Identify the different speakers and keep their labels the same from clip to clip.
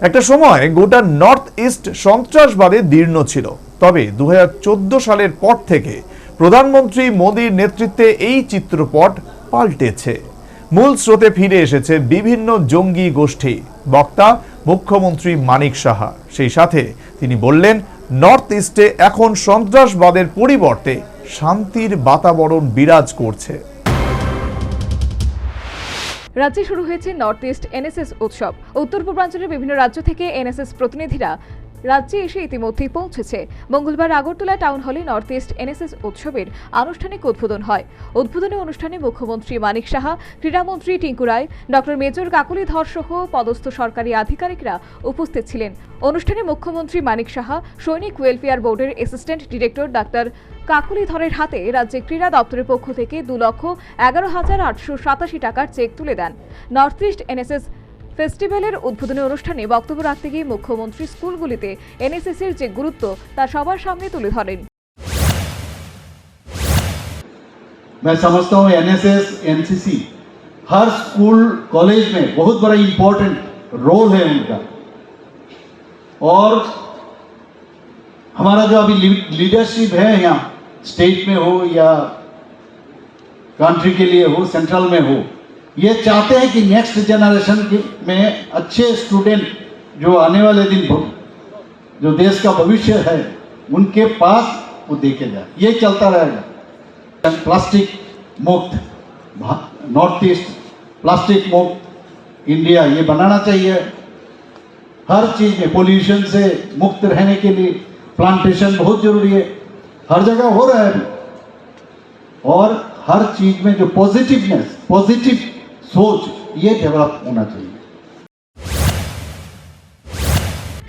Speaker 1: একটা সময় গোটা নর্থ ইস্ট সন্ত্রাসবাদে দীর্ণ ছিল। তবে দু সালের পর থেকে প্রধানমন্ত্রী মোদীর নেতৃত্বে এই চিত্রপট পাল্টেছে। মূল স্রোতে ফিরে এসেছে বিভিন্ন জঙ্গি গোষ্ঠী। বক্তা মুখ্যমন্ত্রী মানিক সাহা। সেই সাথে তিনি বললেন নর্থ ইস্টে এখন সন্ত্রাসবাদের পরিবর্তে শান্তির বাতাবরণ বিরাজ করছে।
Speaker 2: রাজ্যে শুরু হয়েছে নর্থ ইস্ট এনএসএস উৎসব। উত্তর পূর্বাঞ্চলের বিভিন্ন রাজ্য থেকে এনএসএস প্রতিনিধিরা রাজ্যে এসে ইতিমধ্যেই পৌঁছেছে। মঙ্গলবার Agartala town hall north east NSS উৎসবের আনুষ্ঠানিক উদ্বোধন হয়। উদ্বোধনী অনুষ্ঠানে মুখ্যমন্ত্রী মানিক সাহা, ক্রীড়ামন্ত্রী টিঙ্কু রায়, ডক্টর মেজর কাকুলি ধর সহ পদস্থ সরকারি আধিকারিকরা উপস্থিত ছিলেন। অনুষ্ঠানে মুখ্যমন্ত্রী মানিক সাহা, সৈনিক ওয়েলফেয়ার বোর্ডের অ্যাসিস্ট্যান্ট ডিরেক্টর ডাক্তার কাকুলি ধরের হাতে রাজ্যে ক্রীড়া দপ্তরের পক্ষ থেকে দু লক্ষ এগারো হাজার আটশো সাতাশি টাকার চেক তুলে দেন। নর্থ ইস্ট এনএসএস ফেস্টিভ্যালের উদ্বোধনী অনুষ্ঠানে বক্তব্য রাখতে গিয়ে মুখ্যমন্ত্রী স্কুলগুলিতে এনএসএস এর যে গুরুত্ব তা সবার সামনে তুলে ধরেন
Speaker 3: मैं समझता हूँ एनएसएस एनसीसी हर स्कूल कॉलेज में बहुत बड़ा इंपॉर्टेंट रोल है उनका और हमारा जो अभी लीडरशिप है यहाँ स्टेट में हो या कंट्री के लिए हो सेंट्रल में हो ये चाहते हैं कि नेक्स्ट जनरेशन के में अच्छे स्टूडेंट जो आने वाले दिन जो देश का भविष्य है, उनके पास वो देखे जाए। ये चलता रहेगा। प्लास्टिक मुक्त नॉर्थ ईस्ट प्लास्टिक मुक्त इंडिया ये बनाना चाहिए। हर चीज़ में पोल्यूशन से मुक्त रहने के लिए प्लांटेशन बहुत ज़रूरी है। हर जगह हो रहा है और हर चीज़ में जो पॉजिटिवनेस पॉजिटिव सोच ये डेवलप होना चाहिए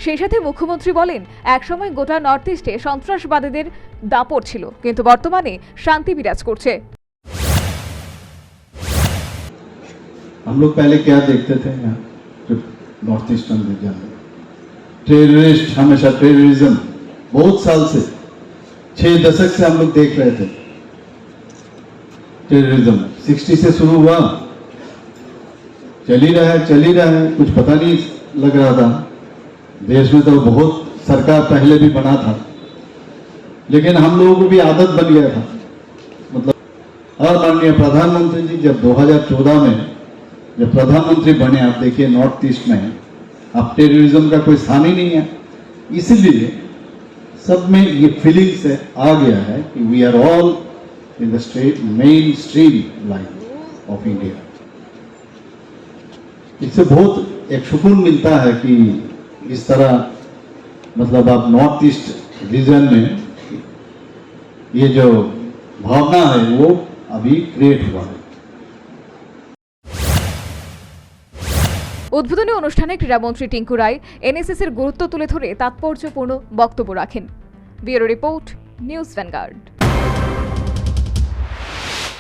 Speaker 2: সেই সাথে মুখ্যমন্ত্রী বলেন একসময় গোটা নর্থ ইস্টে সন্ত্রাসবাদীদের দাপট ছিল কিন্তু বর্তমানে শান্তি বিরাজ করছে
Speaker 3: हम लोग पहले क्या देखते थे यहाँ जो नॉर्थ ईस्टर्न रीजन में टेररिस्ट हमेशा टेररिज्म बहुत साल से छह दशक से हम लोग देख रहे थे टेररिज्म सिक्सटी से शुरू हुआ चल ही रहा है, चल ही रहा है। कुछ पता नहीं लग रहा था। देश में तो बहुत सरकार पहले भी बना था। लेकिन हम लोगों को भी आदत बन गया था। मतलब और माननीय प्रधानमंत्री जी, जब 2014 में जब प्रधानमंत्री बने, आप देखिए नॉर्थ ईस्ट में अब टेररिज्म का कोई स्थान ही नहीं है। इसीलिए सब में ये फीलिंग से आ गया है कि we are all in the straight main stream line of India इससे बहुत एक सुकून मिलता है कि इस तरह मतलब आप नॉर्थ ईस्ट रीजन में ये जो भावना है वो अभी क्रिएट हुआ है
Speaker 2: উদ্বোধনী অনুষ্ঠানে ক্রীড়ামন্ত্রী টিঙ্কু রায় এনএসএস এর গুরুত্ব তুলে ধরে তাৎপর্যপূর্ণ বক্তব্য রাখেন ব্যুরো রিপোর্ট নিউজ ভ্যানগার্ড